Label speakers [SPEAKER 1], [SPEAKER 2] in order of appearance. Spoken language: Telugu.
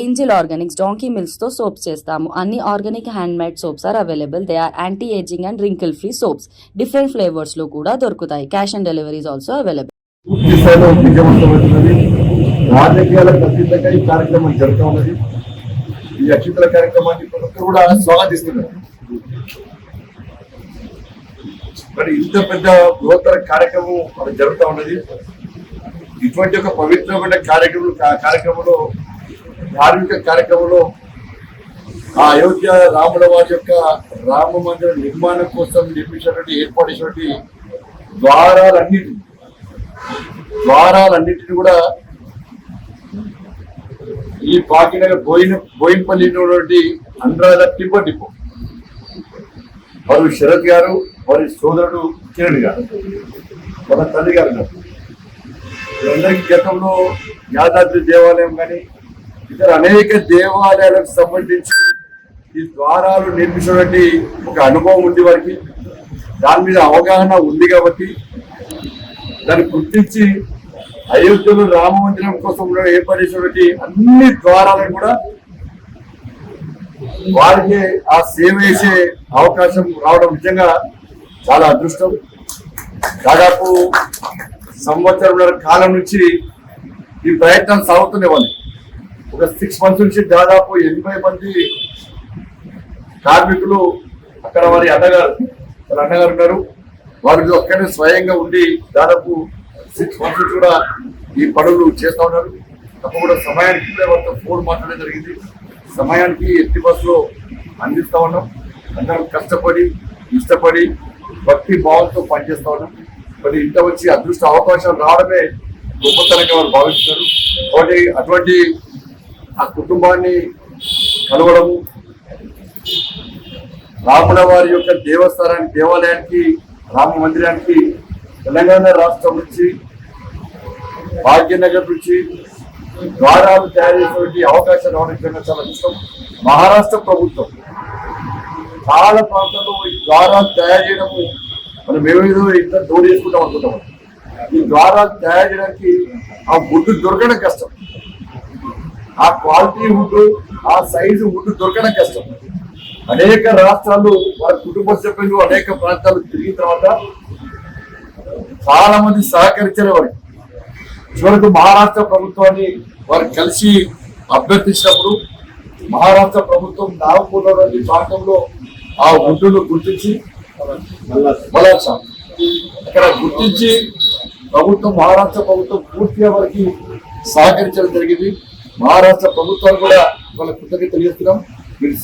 [SPEAKER 1] ఏంజిల్ ఆర్గానిక్స్ డాంకీ మిల్క్స్తో సోప్స్ చేస్తాము. అన్ని organic hand made soaps are available. They are anti ageing and wrinkle free soaps. Different ఫ్లేవర్స్లో కూడా దొరుకుతాయి. Cash on deliveries also available.
[SPEAKER 2] పూర్తి స్థాయిలో రాజకీయాలకు అతీతంగా ఈ కార్యక్రమం జరుగుతూ ఉన్నది. ఈ అక్షితల కార్యక్రమాన్ని ప్రతి కూడా స్వాగతిస్తున్నారు. మరి ఇంత పెద్ద బృహత్తర కార్యక్రమం జరుగుతూ ఉన్నది. ఇటువంటి ఒక పవిత్రమైన కార్యక్రమం కార్యక్రమంలో ధార్మిక కార్యక్రమంలో ఆ అయోధ్య రాముల వారి యొక్క రామ మందిర నిర్మాణం కోసం నిర్మించినటువంటి ఏర్పాటు చేసినటువంటి ద్వారాలన్నిటి ద్వారాలన్నింటినీ కూడా ఈ పాకినగర్ బోయిన బోయినపల్లి ఉన్నటువంటి అనురాధ టిప్ప డిపో. వారు శరత్ గారు వారి సోదరుడు కిరణ్ గారు వాళ్ళ తల్లి గారు గారు వీళ్ళందరికీ గతంలో యాదాద్రి దేవాలయం కానీ ఇతర అనేక దేవాలయాలకు సంబంధించి ఈ ద్వారాలు నిర్మించినటువంటి ఒక అనుభవం ఉంది వారికి. దాని మీద అవగాహన ఉంది కాబట్టి దాన్ని గుర్తించి అయోధ్యలో రామ మందిరం కోసం ఏర్పడేసినటువంటి అన్ని ద్వారాలను కూడా వారికి ఆ సేవ చేసే అవకాశం రావడం నిజంగా చాలా అదృష్టం. దాదాపు సంవత్సరంన్నర కాలం నుంచి ఈ ప్రయత్నం సాగుతుండేవాళ్ళు ఒక సిక్స్ మంత్స్ నుంచి దాదాపు ఎనభై మంది కార్మికులు అక్కడ వారి అన్నగారు వాళ్ళ అన్నగారు ఉన్నారు. వారు ఒక్కడే స్వయంగా ఉండి దాదాపు సిక్స్ మంత్స్ నుంచి కూడా ఈ పనులు చేస్తూ ఉన్నారు. తప్పకుండా సమయానికి ఇప్పుడే వారితో ఫోన్ మాట్లాడడం జరిగింది. సమయానికి ఎట్టి బస్సులో అందిస్తూ ఉన్నాం. అందరం కష్టపడి ఇష్టపడి భక్తి భావంతో పనిచేస్తూ ఉన్నాం. మరి ఇంత వచ్చి అదృష్ట అవకాశాలు రావడమే గొప్పతనంగా వారు భావిస్తున్నారు. కాబట్టి అటువంటి ఆ కుటుంబాన్ని కలవడము రాముల వారి యొక్క దేవస్థానానికి దేవాలయానికి రామ మందిరానికి తెలంగాణ రాష్ట్రం నుంచి భాగ్యనగర్ నుంచి ద్వారాలు తయారు చేసేటువంటి అవకాశం రావడం చాలా ఇష్టం. మహారాష్ట్ర ప్రభుత్వం చాలా ప్రాంతాల్లో ఈ ద్వారాలు తయారు చేయడము మనం మేమేదో ఇంత దూరం చేసుకుంటాం అనుకుంటాం. ఈ ద్వారాలు తయారు చేయడానికి ఆ గుడ్డు దొరకడం కష్టం. ఆ క్వాలిటీ వుడ్ ఆ సైజు వుడ్ దొరకడం కష్టం. అనేక రాష్ట్రాలు వారి కుటుంబ సభ్యులు అనేక ప్రాంతాలు తిరిగిన తర్వాత చాలా మంది సహకరించారు వారికి చివరకు మహారాష్ట్ర ప్రభుత్వాన్ని వారు కలిసి అభ్యర్థించినప్పుడు మహారాష్ట్ర ప్రభుత్వం నాగపూర్లోని ప్రాంతంలో ఆ వుడ్డును గుర్తించి మలాసా అక్కడ గుర్తించి ప్రభుత్వం మహారాష్ట్ర ప్రభుత్వం పూర్తిగా వారికి సహకరించడం జరిగింది. మహారాష్ట్ర ప్రభుత్వాలు కూడా వాళ్ళ కృతజ్ఞత తెలియజేస్తున్నాం మీరు